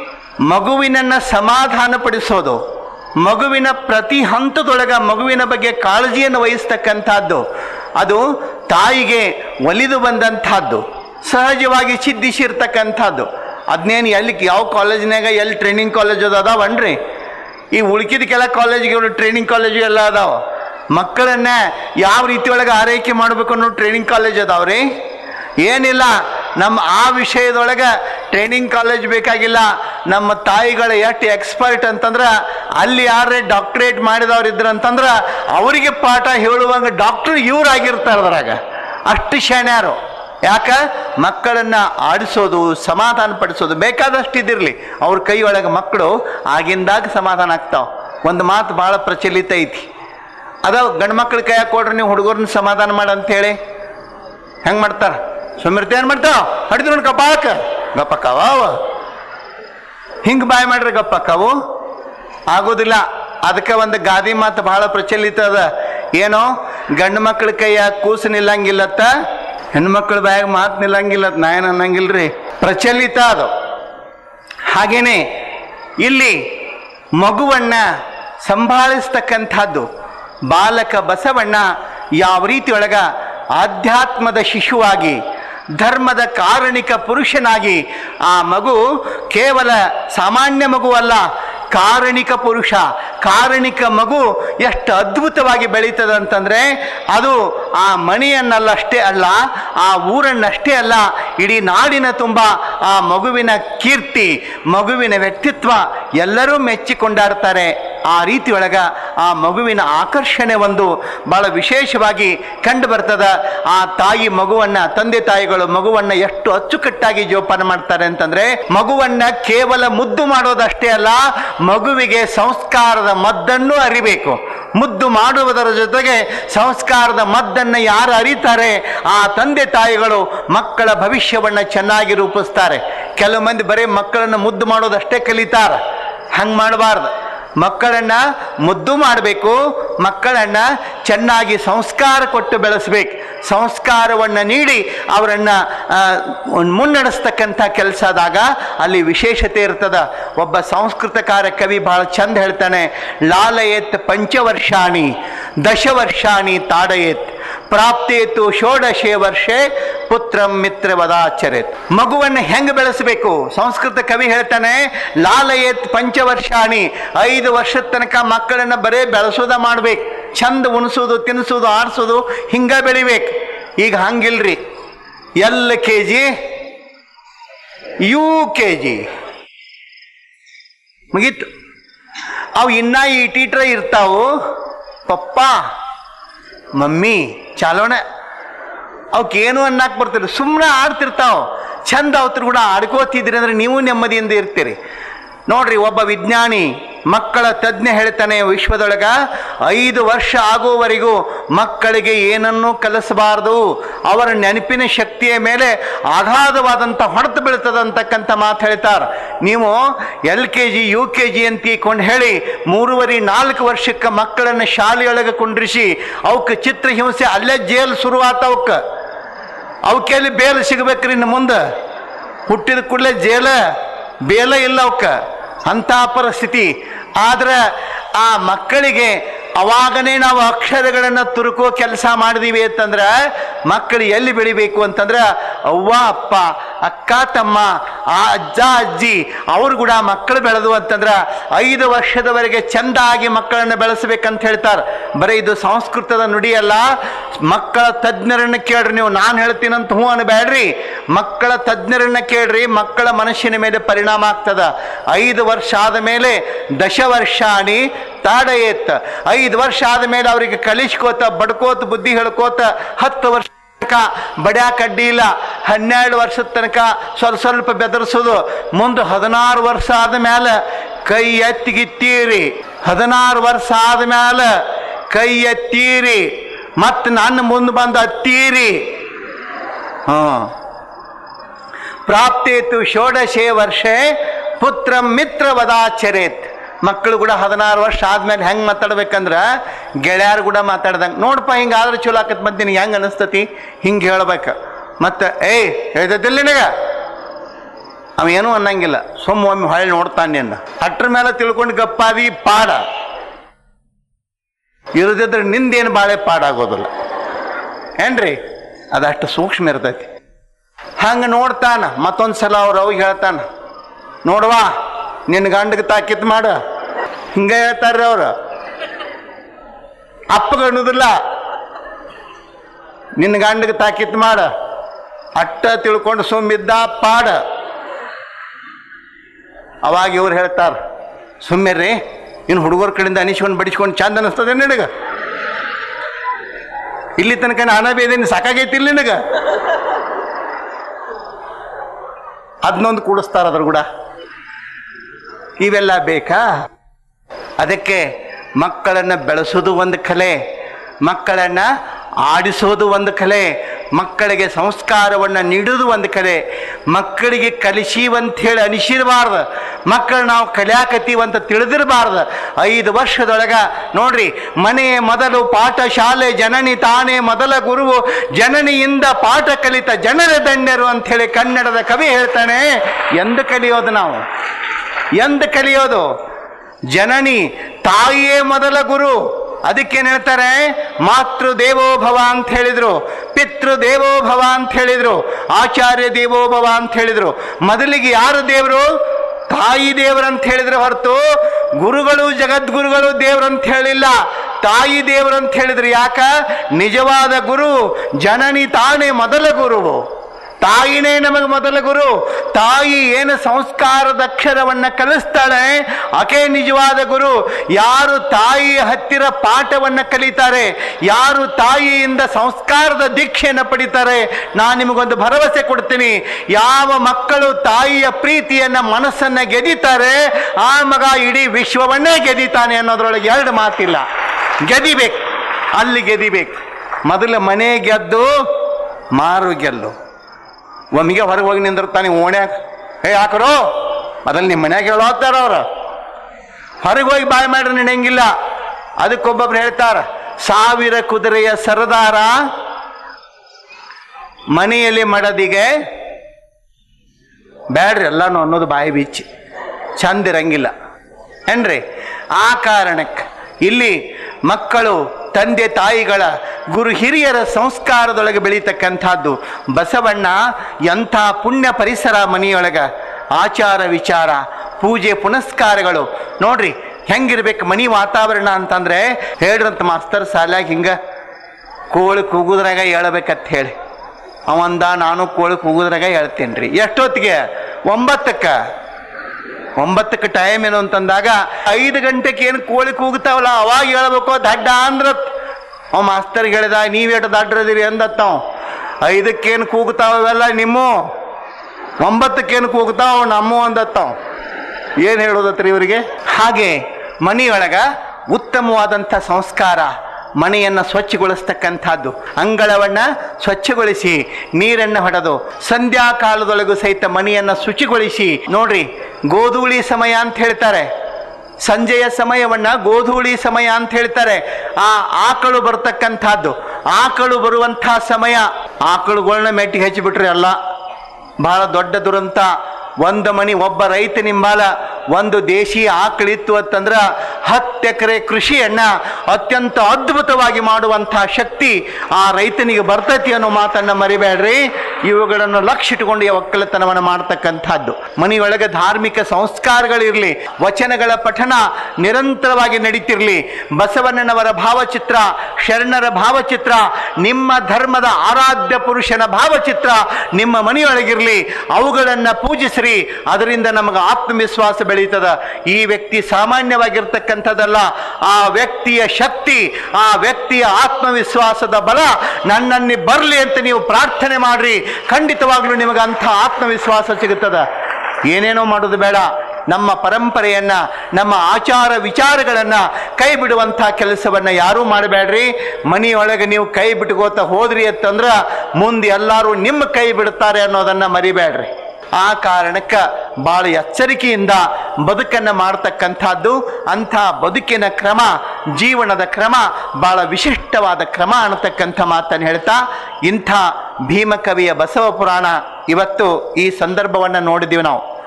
Speaker 1: ಮಗುವಿನನ್ನ ಸಮಾಧಾನಪಡಿಸೋದು. ಮಗುವಿನ ಪ್ರತಿ ಹಂತದೊಳಗ ಮಗುವಿನ ಬಗ್ಗೆ ಕಾಳಜಿಯನ್ನು ವಹಿಸ್ತಕ್ಕಂಥದ್ದು. ಅದು ತಾಯಿಗೆ ಒಲಿದು ಬಂದಂಥದ್ದು. ಸಹಜವಾಗಿ ಸಿದ್ಧಿಸಿರ್ತಕ್ಕಂಥದ್ದು. ಅದನ್ನೇನು ಎಲ್ಲಿ ಯಾವ ಕಾಲೇಜಿನಾಗ ಎಲ್ಲಿ ಟ್ರೈನಿಂಗ್ ಕಾಲೇಜ್ ಅದು ಅದಾವನ್ರಿ ಈ ಉಳ್ಕಿದ ಕೆಲ ಕಾಲೇಜ್ಗಳು ಟ್ರೈನಿಂಗ್ ಕಾಲೇಜು ಎಲ್ಲ ಅದಾವ. ಮಕ್ಕಳನ್ನ ಯಾವ ರೀತಿ ಒಳಗೆ ಆರೈಕೆ ಮಾಡಬೇಕು ಅನ್ನೋ ಟ್ರೈನಿಂಗ್ ಕಾಲೇಜ್ ಅದಾವ್ರಿ ಏನಿಲ್ಲ ನಮ್ಮ ಆ ವಿಷಯದೊಳಗೆ ಟ್ರೈನಿಂಗ್ ಕಾಲೇಜ್ ಬೇಕಾಗಿಲ್ಲ. ನಮ್ಮ ತಾಯಿಗಳ ಎಷ್ಟು ಎಕ್ಸ್ಪರ್ಟ್ ಅಂತಂದ್ರೆ, ಅಲ್ಲಿ ಯಾರೇ ಡಾಕ್ಟ್ರೇಟ್ ಮಾಡಿದವ್ರು ಇದ್ರಂತಂದ್ರೆ ಅವರಿಗೆ ಪಾಠ ಹೇಳುವಂಗ ಡಾಕ್ಟ್ರು ಇವರಾಗಿರ್ತಾರೆ ಅದ್ರಾಗ. ಅಷ್ಟು ಶಾಣ್ಯಾರು ಯಾಕ? ಮಕ್ಕಳನ್ನ ಆಡಿಸೋದು, ಸಮಾಧಾನ ಪಡಿಸೋದು ಬೇಕಾದಷ್ಟು ಇದಿರಲಿ. ಅವ್ರ ಕೈ ಒಳಗೆ ಮಕ್ಕಳು ಆಗಿಂದಾಗ ಸಮಾಧಾನ ಆಗ್ತಾವ. ಒಂದು ಮಾತು ಭಾಳ ಪ್ರಚಲಿತ ಐತಿ. ಅದ ಗಂಡು ಮಕ್ಳ ಕೈ ಕೊಡ್ರಿ ನೀವು ಹುಡುಗರನ್ನ ಸಮಾಧಾನ ಮಾಡ ಅಂತೇಳಿ. ಹೆಂಗೆ ಮಾಡ್ತಾರ? ಸುಮಿರ್ತಿ ಏನು ಮಾಡ್ತಾವ? ಹಡಿದ್ರು ಕಪಾಕ ಅವ ಹಿಂಗೆ ಬಾಯ್ ಮಾಡ್ರಿ ಗಪ್ಪಕ್ಕವು ಆಗೋದಿಲ್ಲ. ಅದಕ್ಕೆ ಒಂದು ಗಾದಿ ಮಾತು ಬಹಳ ಪ್ರಚಲಿತ ಅದ. ಏನೋ, ಗಂಡು ಮಕ್ಳ ಕೈಯ ಕೂಸು ನಿಲ್ಲಂಗಿಲ್ಲತ್ತ, ಹೆಣ್ಮಕ್ಳ ಬಾಯಾಗ ಮಾತು ನಿಲ್ಲಂಗಿಲ್ಲ ನಾ ಏನು ಅನ್ನಂಗಿಲ್ರಿ? ಪ್ರಚಲಿತ ಅದು. ಹಾಗೇನೆ, ಇಲ್ಲಿ ಮಗುವಣ್ಣ ಸಂಭಾಳಿಸ್ತಕ್ಕಂಥದ್ದು, ಬಾಲಕ ಬಸವಣ್ಣ ಯಾವ ರೀತಿಯೊಳಗ ಆಧ್ಯಾತ್ಮದ ಶಿಶುವಾಗಿ ಧರ್ಮದ ಕಾರಣಿಕ ಪುರುಷನಾಗಿ ಆ ಮಗು ಕೇವಲ ಸಾಮಾನ್ಯ ಮಗು ಅಲ್ಲ ಕಾರಣಿಕ ಪುರುಷ, ಕಾರಣಿಕ ಮಗು ಎಷ್ಟು ಅದ್ಭುತವಾಗಿ ಬೆಳೀತದೆ ಅಂತಂದರೆ ಅದು ಆ ಮಣಿಯನ್ನಲ್ಲಷ್ಟೇ ಅಲ್ಲ, ಆ ಊರನ್ನಷ್ಟೇ ಅಲ್ಲ, ಇಡೀ ನಾಡಿನ ತುಂಬ ಆ ಮಗುವಿನ ಕೀರ್ತಿ, ಮಗುವಿನ ವ್ಯಕ್ತಿತ್ವ ಎಲ್ಲರೂ ಮೆಚ್ಚಿಕೊಂಡಾಡ್ತಾರೆ. ಆ ರೀತಿ ಒಳಗ ಆ ಮಗುವಿನ ಆಕರ್ಷಣೆ ಒಂದು ಬಹಳ ವಿಶೇಷವಾಗಿ ಕಂಡು ಬರ್ತದ ಆ ತಾಯಿ ಮಗುವನ್ನ, ತಂದೆ ತಾಯಿಗಳು ಮಗುವನ್ನ ಎಷ್ಟು ಅಚ್ಚುಕಟ್ಟಾಗಿ ಜೋಪಾನ ಮಾಡ್ತಾರೆ ಅಂತಂದ್ರೆ ಮಗುವನ್ನ ಕೇವಲ ಮುದ್ದು ಮಾಡೋದಷ್ಟೇ ಅಲ್ಲ ಮಗುವಿಗೆ ಸಂಸ್ಕಾರದ ಮದ್ದನ್ನು ಅರಿಬೇಕು. ಮುದ್ದು ಮಾಡುವುದರ ಜೊತೆಗೆ ಸಂಸ್ಕಾರದ ಮದ್ದನ್ನು ಯಾರು ಅರಿತಾರೆ? ಆ ತಂದೆ ತಾಯಿಗಳು ಮಕ್ಕಳ ಭವಿಷ್ಯವನ್ನು ಚೆನ್ನಾಗಿ ರೂಪಿಸ್ತಾರೆ. ಕೆಲವು ಮಂದಿ ಬರೀ ಮಕ್ಕಳನ್ನು ಮುದ್ದು ಮಾಡೋದಷ್ಟೇ ಕಲಿತಾರೆ. ಹಂಗೆ ಮಾಡಬಾರ್ದು. ಮಕ್ಕಳನ್ನ ಮುದ್ದು ಮಾಡಬೇಕು, ಮಕ್ಕಳನ್ನ ಚೆನ್ನಾಗಿ ಸಂಸ್ಕಾರ ಕೊಟ್ಟು ಬೆಳೆಸ್ಬೇಕು. ಸಂಸ್ಕಾರವನ್ನು ನೀಡಿ ಅವರನ್ನು ಮುನ್ನಡೆಸ್ತಕ್ಕಂಥ ಕೆಲಸ ಆದಾಗ ಅಲ್ಲಿ ವಿಶೇಷತೆ ಇರ್ತದ. ಒಬ್ಬ ಸಂಸ್ಕೃತಕಾರ ಕವಿ ಭಾಳ ಚಂದ ಹೇಳ್ತಾನೆ, ಲಾಲಯೇತ್ ಪಂಚವರ್ಷಾಣಿ, ದಶವರ್ಷಾಣಿ ತಾಡಯೇತ್. ಪ್ರಾಪ್ತೇತು ಷೋಡಶೆ ವರ್ಷೆ ಮಿತ್ರ ವದಾಚರಿತ್. ಮಗುವನ್ನು ಹೆಂಗೆ ಬೆಳೆಸಬೇಕು? ಸಂಸ್ಕೃತ ಕವಿ ಹೇಳ್ತಾನೆ, ಲಾಲಯೇತ್ ಪಂಚವರ್ಷಾಣಿ, ಐದು ವರ್ಷದ ತನಕ ಮಕ್ಕಳನ್ನ ಬರೇ ಬೆಳೆಸೋದ ಮಾಡ್ಬೇಕು. ಚಂದ ಉಣಿಸೋದು ತಿನ್ನಿಸೋದು ಆರಿಸೋದು, ಹಿಂಗೆ ಬೆಳಿಬೇಕು. ಈಗ ಹಂಗಿಲ್ರಿ. L K G U K G ಮುಗೀತು. ಅವು ಇನ್ನ ಈ ಟೀಟ್ರ ಇರ್ತಾವು. ಪಪ್ಪ. ಮಮ್ಮಿ, ಚಾಲೋಣ. ಅವಕ್ಕೇನು ಅನ್ನಕ್ಕೆ ಬರ್ತಿಲ್ಲ. ಸುಮ್ಮನೆ ಆಡ್ತಿರ್ತಾವ. ಚಂದ ಅವತ್ರ ಕೂಡ ಆಡ್ಕೋತಿದ್ರಿ ಅಂದ್ರೆ ನೀವು ನೆಮ್ಮದಿಯಿಂದ ಇರ್ತೀರಿ. ನೋಡ್ರಿ, ಒಬ್ಬ ವಿಜ್ಞಾನಿ ಮಕ್ಕಳ ತಜ್ಞ ಹೇಳ್ತಾನೆ ವಿಶ್ವದೊಳಗ, ಐದು ವರ್ಷ ಆಗುವವರೆಗೂ ಮಕ್ಕಳಿಗೆ ಏನನ್ನೂ ಕಲಿಸಬಾರದು. ಅವರ ನೆನಪಿನ ಶಕ್ತಿಯ ಮೇಲೆ ಅಗಾಧವಾದಂಥ ಹೊಡೆದು ಬೀಳ್ತದೆ ಅಂತಕ್ಕಂಥ ಮಾತು ಹೇಳ್ತಾರೆ. ನೀವು L K G, U K G ಅಂತ ಕೊಂಡು ಹೇಳಿ ಮೂರುವರೆ, ನಾಲ್ಕು ವರ್ಷಕ್ಕೆ ಮಕ್ಕಳನ್ನು ಶಾಲೆಯೊಳಗೆ ಕುಂಡ್ರಿಸಿ ಅವಕ್ಕೆ ಚಿತ್ರಹಿಂಸೆ ಅಲ್ಲೇ ಜೇಲ್ ಶುರುವಾತ ಅವಕ್ಕೆ ಅವಕ್ಕೆ ಬೇಲ್ ಸಿಗಬೇಕ್ರಿ ಇನ್ನು ಮುಂದೆ? ಹುಟ್ಟಿದ ಕೂಡಲೇ ಜೇಲ. ಬೇಲ ಇಲ್ಲ ಅವಕ್ಕ. ಅಂಥ ಪರಿಸ್ಥಿತಿ ಆದ್ರೆ ಆ ಮಕ್ಕಳಿಗೆ ಅವಾಗನೇ ನಾವು ಅಕ್ಷರಗಳನ್ನು ತುರುಕೋ ಕೆಲಸ ಮಾಡಿದೀವಿ ಅಂತಂದ್ರೆ ಮಕ್ಕಳು ಎಲ್ಲಿ ಬೆಳಿಬೇಕು ಅಂತಂದ್ರೆ ಅವ್ವ, ಅಪ್ಪ, ಅಕ್ಕ, ತಮ್ಮ, ಆ ಅಜ್ಜ, ಅಜ್ಜಿ, ಅವ್ರು ಕೂಡ ಮಕ್ಕಳು ಬೆಳೆದು ಅಂತಂದ್ರೆ ಐದು ವರ್ಷದವರೆಗೆ ಚಂದ ಆಗಿ ಮಕ್ಕಳನ್ನು ಬೆಳೆಸಬೇಕಂತ ಹೇಳ್ತಾರೆ. ಬರೀ ಇದು ಸಂಸ್ಕೃತದ ನುಡಿಯಲ್ಲ ಮಕ್ಕಳ ತಜ್ಞರನ್ನ ಕೇಳ್ರಿ ನೀವು. ನಾನು ಹೇಳ್ತೀನಂತ ಹ್ಞೂ ಅನ್ಬೇಡ್ರಿ ಮಕ್ಕಳ ತಜ್ಞರನ್ನ ಕೇಳ್ರಿ. ಮಕ್ಕಳ ಮನಸ್ಸಿನ ಮೇಲೆ ಪರಿಣಾಮ ಆಗ್ತದ. ಐದು ವರ್ಷ ಆದ ಮೇಲೆ ದಶವರ್ಷಾಣಿ ತಾಡಯೇತ್. ಐದು ವರ್ಷ ಆದ ಮೇಲೆ ಅವರಿಗೆ ಕಲಿಸ್ಕೋತ ಬಡ್ಕೋತ, ಬುದ್ಧಿ ಹೇಳ್ಕೋತ, ಹತ್ತು ವರ್ಷ ತನಕ ಬಡ್ಯಾಕ ಕಡ್ಡಿ ಇಲ್ಲ. ಹನ್ನೆರಡು ವರ್ಷದ ತನಕ ಸ್ವಲ್ಪ ಸ್ವಲ್ಪ ಬೆದರಿಸೋದು. ಮುಂದೆ ಹದಿನಾರು ವರ್ಷ ಆದ ಮೇಲೆ ಕೈ ಎತ್ತಿಗಿತ್ತೀರಿ. ಹದಿನಾರು ವರ್ಷ ಆದ ಮೇಲೆ ಕೈ ಎತ್ತೀರಿ. ಮತ್ತೆ ನನ್ನ ಮುಂದೆ ಬಂದು ಹತ್ತೀರಿ. ಹಾಂ. ಪ್ರಾಪ್ತೇತು ಷೋಡಶೆ ವರ್ಷೆ, ಪುತ್ರ ಮಿತ್ರ ವದಾಚರೇತ್. ಮಕ್ಕಳು ಕೂಡ ಹದಿನಾರು ವರ್ಷ ಆದ್ಮೇಲೆ ಹೆಂಗೆ ಮಾತಾಡ್ಬೇಕಂದ್ರೆ ಗೆಳೆಯರು ಕೂಡ ಮಾತಾಡ್ದಂಗೆ. ನೋಡಪ್ಪ ಹಿಂಗೆ ಆದ್ರೆ ಚಲೋ ಆಕತ್ ಮತ್ತೆ ನಿನಗೆ ಹೆಂಗೆ ಅನಿಸ್ತತಿ? ಹಿಂಗೆ ಹೇಳ್ಬೇಕು. ಮತ್ತೆ, ಏಯ್ ಹೇಳ್ದಿಲ್ಲ ನಿನಗೆ? ಅವ ಏನೂ ಅನ್ನಂಗಿಲ್ಲ. ಸುಮ್ಮ ಒಮ್ಮೆ ಹೊಳೆ ನೋಡ್ತಾನೆ ನಿನ್ನ. ಅಟ್ರ ಮೇಲೆ ತಿಳ್ಕೊಂಡು ಗಪ್ಪಾದಿ, ಪಾಡ. ಇರದಿದ್ರೆ ನಿಂದೇನು ಬಾಳೆ ಪಾಡಾಗೋದಿಲ್ಲ. ಏನ್ರಿ? ಅದಷ್ಟು ಸೂಕ್ಷ್ಮ ಇರ್ತೈತಿ. ಹಂಗೆ ನೋಡ್ತಾನ. ಮತ್ತೊಂದು ಸಲ ಅವ್ರು ಅವಾಗ ಹೇಳ್ತಾನ. ನೋಡ್ವಾ? ನಿನ್ನ ಗಂಡಗೆ ತಾಕಿತ್ ಮಾಡು. ಹಿಂಗೆ ಹೇಳ್ತಾರ್ರಿ ಅವರು. ಅಪ್ಪಗೆ ಅನ್ನೋದಿಲ್ಲ. ನಿನ್ನ ಗಂಡಗೆ ತಾಕಿತ್ ಮಾಡು. ಅಟ್ಟ ತಿಳ್ಕೊಂಡು ಸುಮ್ಮಿದ್ದ ಪಾಡ. ಅವಾಗ ಇವ್ರು ಹೇಳ್ತಾರ, ಸುಮ್ಮಿರ್ರಿ ಇನ್ನು ಹುಡುಗರ ಕಡೆಯಿಂದ ಅನಿಸ್ಕೊಂಡು ಬಡಿಸ್ಕೊಂಡು ಚಂದ ಅನಿಸ್ತದೆ ನಿನಗೆ. ಇಲ್ಲಿ ತನಕ ಹಣ ಬೇದೇನು ಸಾಕಾಗೈತಿ ಇಲ್ಲಿ ನಿನಗೆ. ಅದನ್ನೊಂದು ಕೂಡಿಸ್ತಾರ ಅದ್ರ ಕೂಡ ಇವೆಲ್ಲ ಬೇಕಾ? ಅದಕ್ಕೆ ಮಕ್ಕಳನ್ನು ಬೆಳೆಸೋದು ಒಂದು ಕಲೆ, ಮಕ್ಕಳನ್ನು ಆಡಿಸೋದು ಒಂದು ಕಲೆ, ಮಕ್ಕಳಿಗೆ ಸಂಸ್ಕಾರವನ್ನು ನೀಡೋದು ಒಂದು ಕಲೆ, ಮಕ್ಕಳಿಗೆ ಕಲಿಸೀವಂಥೇಳಿ ಅನಿಸಿರಬಾರ್ದು ಮಕ್ಕಳು ನಾವು ಕಲಿಯಾಕತ್ತೀವಿ ಅಂತ ತಿಳಿದಿರಬಾರ್ದು. ಐದು ವರ್ಷದೊಳಗ ನೋಡ್ರಿ, ಮನೆ ಮೊದಲು ಪಾಠ ಶಾಲೆ ಜನನಿ ತಾನೇ ಮೊದಲ ಗುರುವು, ಜನನಿಯಿಂದ ಪಾಠ ಕಲಿತ ಜನರ ದಣ್ಯರು ಅಂಥೇಳಿ ಕನ್ನಡದ ಕವಿ ಹೇಳ್ತಾನೆ. ಎಂದು ಕಲಿಯೋದು ನಾವು. ಎಂದು ಕಲಿಯೋದು. ಜನನಿ, ತಾಯಿಯೇ ಮೊದಲ ಗುರು. ಅದಕ್ಕೇನು ಹೇಳ್ತಾರೆ? ಮಾತೃ ದೇವೋಭವ ಅಂತ ಹೇಳಿದ್ರು. ಪಿತೃ ದೇವೋಭವ ಅಂತ ಹೇಳಿದ್ರು. ಆಚಾರ್ಯ ದೇವೋಭವ ಅಂತ ಹೇಳಿದ್ರು. ಮೊದಲಿಗೆ ಯಾರು ದೇವರು? ತಾಯಿ ದೇವರಂತ ಹೇಳಿದ್ರೆ ಹೊರತು ಗುರುಗಳು, ಜಗದ್ಗುರುಗಳು ದೇವರಂತ ಹೇಳಿಲ್ಲ. ತಾಯಿ ದೇವರಂತ ಹೇಳಿದ್ರು ಯಾಕ? ನಿಜವಾದ ಗುರು. ಜನನಿ ತಾನೇ ಮೊದಲ ಗುರುವು. ತಾಯಿನೇ ನಮಗೆ ಮೊದಲ ಗುರು. ತಾಯಿ ಏನು ಸಂಸ್ಕಾರದ ಅಕ್ಷರವನ್ನ ಕಲಿಸ್ತಾಳೆ? ಆಕೆ ನಿಜವಾದ ಗುರು, ಯಾರು ತಾಯಿ ಹತ್ತಿರ ಪಾಠವನ್ನ ಕಲಿತಾರೆ? ಯಾರು ತಾಯಿಯಿಂದ ಸಂಸ್ಕಾರದ ದೀಕ್ಷೆಯನ್ನು ಪಡಿತಾರೆ? ನಾನು ನಿಮಗೊಂದು ಭರವಸೆ ಕೊಡ್ತೀನಿ. ಯಾವ ಮಕ್ಕಳು ತಾಯಿಯ ಪ್ರೀತಿಯನ್ನ ಮನಸ್ಸನ್ನ ಗೆದಿತಾರೆ, ಆ ಮಗ ಇಡೀ ವಿಶ್ವವನ್ನೇ ಗೆದಿತಾನೆ ಅನ್ನೋದ್ರೊಳಗೆ ಎರಡು ಮಾತಿಲ್ಲ. ಗೆದಿಬೇಕು. ಅಲ್ಲಿ ಗೆದಿಬೇಕು. ಮೊದಲು ಮನೆ ಗೆದ್ದು ಮಾರು ಗೆಲ್ಲು. ಒಮ್ಮಿಗೆ ಹೊರಗೆ ಹೋಗಿ ನಿಂದಿರ್ತಾನೆ ಓಣ್ಯಾಗ. ಏ ಹಾಕರು ಮೊದಲು ನಿಮ್ಮ ಮನ್ಯಾಗ ಹೇಳೋತ್ತಾರ ಅವ್ರು. ಹೊರಗೆ ಹೋಗಿ ಬಾಯಿ ಮಾಡ್ರಿ ನಡೆಯಂಗಿಲ್ಲ ಅದಕ್ಕೊಬ್ಬೊಬ್ರು ಹೇಳ್ತಾರ, ಸಾವಿರ ಕುದುರೆಯ ಸರದಾರ ಮನೆಯಲ್ಲಿ ಮಡದಿಗೆ ಬ್ಯಾಡ್ರಿ ಎಲ್ಲಾನು ಅನ್ನೋದು ಬಾಯಿ ಬೀಚಿ. ಚಂದಿರಂಗಿಲ್ಲ ಏನ್ರಿ? ಆ ಕಾರಣಕ್ಕೆ ಇಲ್ಲಿ ಮಕ್ಕಳು, ತಂದೆ, ತಾಯಿಗಳ, ಗುರು, ಹಿರಿಯರ ಸಂಸ್ಕಾರದೊಳಗೆ ಬೆಳೀತಕ್ಕಂಥದ್ದು. ಬಸವಣ್ಣ ಎಂಥ ಪುಣ್ಯ ಪರಿಸರ ಮನೆಯೊಳಗ. ಆಚಾರ ವಿಚಾರ, ಪೂಜೆ, ಪುನಸ್ಕಾರಗಳು. ನೋಡ್ರಿ, ಹೆಂಗಿರ್ಬೇಕು ಮನಿ ವಾತಾವರಣ ಅಂತಂದ್ರೆ ಹೇಳ್ರಂತ ಮಾಸ್ತರ್ ಸಾಲ್ಯಾಗ ಹಿಂಗ, ಕೋಳಿ ಕೂಗುದ್ರಾಗ ಹೇಳ್ಬೇಕಂತ ಹೇಳಿ. ಅವಂದ ನಾನು ಕೋಳಿ ಕೂಗುದ್ರಾಗ ಹೇಳ್ತೇನೆ ರೀ ಎಷ್ಟೊತ್ತಿಗೆ? ಒಂಬತ್ತಕ್ಕೆ. ಒಂಬತ್ತಕ್ಕೆ ಟೈಮ್ ಏನು ಅಂತಂದಾಗ ಐದು ಗಂಟೆಗೆ ಏನು ಕೋಳಿ ಕೂಗ್ತಾವಲ್ಲ, ಅವಾಗ ಹೇಳ್ಬೇಕು, ದಡ್ಡ ಅಂದ್ರ ಅವ ಮಾಸ್ತರ್ ಹೇಳಿದ ನೀವೇಟು ದಡ್ರದಿರಿ ಅಂದತ್ತವ ಐದಕ್ಕೇನು ಕೂಗ್ತಾವೆಲ್ಲ ನಿಮ್ಮ? ಒಂಬತ್ತಕ್ಕೇನು ಕೂಗ್ತಾವ ನಮ್ಮ ಅಂದತ್ತವ ಏನು ಹೇಳೋದತ್ರಿ ಇವರಿಗೆ? ಹಾಗೆ ಮನೆಯೊಳಗ ಉತ್ತಮವಾದಂಥ ಸಂಸ್ಕಾರ. ಮನೆಯನ್ನು ಸ್ವಚ್ಛಗೊಳಿಸ್ತಕ್ಕಂಥದ್ದು. ಅಂಗಳವನ್ನು ಸ್ವಚ್ಛಗೊಳಿಸಿ, ನೀರನ್ನು ಹೊಡೆದು ಸಂಧ್ಯಾಕಾಲದೊಳಗೂ ಸಹಿತ ಮನೆಯನ್ನು ಶುಚಿಗೊಳಿಸಿ. ನೋಡ್ರಿ, ಗೋಧೂಳಿ ಸಮಯ ಅಂತ ಹೇಳ್ತಾರೆ. ಸಂಜೆಯ ಸಮಯವನ್ನು ಗೋಧೂಳಿ ಸಮಯ ಅಂತ ಹೇಳ್ತಾರೆ. ಆ ಆಕಳು ಬರ್ತಕ್ಕಂಥದ್ದು. ಆಕಳು ಬರುವಂಥ ಸಮಯ. ಆಕಳುಗಳನ್ನ ಮೆಟ್ಟಿಗೆ ಹಚ್ಚಿಬಿಟ್ರೆ ಅಲ್ಲ. ಬಹಳ ದೊಡ್ಡ ದುರಂತ. ಒಂದು ಮನೆ, ಒಬ್ಬ ರೈತ ನಿಂಬಾಲ. ಒಂದು ದೇಶಿ ಆಕಳಿತ್ತು ಅಂತಂದ್ರ ಹತ್ತು ಎಕರೆ ಕೃಷಿಯನ್ನು ಅತ್ಯಂತ ಅದ್ಭುತವಾಗಿ ಮಾಡುವಂಥ ಶಕ್ತಿ ಆ ರೈತನಿಗೆ ಬರ್ತೈತಿ ಅನ್ನೋ ಮಾತನ್ನು ಮರಿಬೇಡ್ರಿ. ಇವುಗಳನ್ನು ಲಕ್ಷ ಇಟ್ಟುಕೊಂಡು ಒಕ್ಕಲತನವನ್ನು ಮಾಡ್ತಕ್ಕಂಥದ್ದು. ಮನೆಯೊಳಗೆ ಧಾರ್ಮಿಕ ಸಂಸ್ಕಾರಗಳಿರಲಿ, ವಚನಗಳ ಪಠಣ ನಿರಂತರವಾಗಿ ನಡೀತಿರಲಿ. ಬಸವಣ್ಣನವರ ಭಾವಚಿತ್ರ, ಶರಣರ ಭಾವಚಿತ್ರ, ನಿಮ್ಮ ಧರ್ಮದ ಆರಾಧ್ಯ ಪುರುಷನ ಭಾವಚಿತ್ರ ನಿಮ್ಮ ಮನೆಯೊಳಗಿರಲಿ. ಅವುಗಳನ್ನು ಪೂಜಿಸ್ರಿ. ಅದರಿಂದ ನಮಗೆ ಆತ್ಮವಿಶ್ವಾಸ ಬೆಳೀತದ. ಈ ವ್ಯಕ್ತಿ ಸಾಮಾನ್ಯವಾಗಿರ್ತಕ್ಕಂಥದ್ದಲ್ಲ. ಆ ವ್ಯಕ್ತಿಯ ಶಕ್ತಿ, ಆ ವ್ಯಕ್ತಿಯ ಆತ್ಮವಿಶ್ವಾಸದ ಬಲ ನನ್ನನ್ನು ಬರಲಿ ಅಂತ ನೀವು ಪ್ರಾರ್ಥನೆ ಮಾಡ್ರಿ. ಖಂಡಿತವಾಗ್ಲೂ ನಿಮಗೆ ಅಂಥ ಆತ್ಮವಿಶ್ವಾಸ ಸಿಗುತ್ತದ. ಏನೇನೋ ಮಾಡೋದು ಬೇಡ. ನಮ್ಮ ಪರಂಪರೆಯನ್ನ, ನಮ್ಮ ಆಚಾರ ವಿಚಾರಗಳನ್ನ ಕೈ ಬಿಡುವಂಥ ಕೆಲಸವನ್ನ ಯಾರೂ ಮಾಡಬೇಡ್ರಿ. ಮನೆಯೊಳಗೆ ನೀವು ಕೈ ಬಿಟ್ಕೋತ ಹೋದ್ರಿ ಅಂತಂದ್ರೆ ಮುಂದೆ ಎಲ್ಲರೂ ನಿಮ್ಮ ಕೈ ಬಿಡುತ್ತಾರೆ ಅನ್ನೋದನ್ನ ಮರಿಬೇಡ್ರಿ. ಆ ಕಾರಣಕ್ಕೆ ಭಾಳ ಎಚ್ಚರಿಕೆಯಿಂದ ಬದುಕನ್ನು ಮಾಡ್ತಕ್ಕಂಥದ್ದು, ಅಂಥ ಬದುಕಿನ ಕ್ರಮ, ಜೀವನದ ಕ್ರಮ ಭಾಳ ವಿಶಿಷ್ಟವಾದ ಕ್ರಮ ಅನ್ನತಕ್ಕಂಥ ಮಾತನ್ನು ಹೇಳ್ತಾ, ಇಂಥ ಭೀಮಕವಿಯ ಬಸವ ಪುರಾಣ ಇವತ್ತು ಈ ಸಂದರ್ಭವನ್ನು ನೋಡಿದ್ದೀವಿ ನಾವು.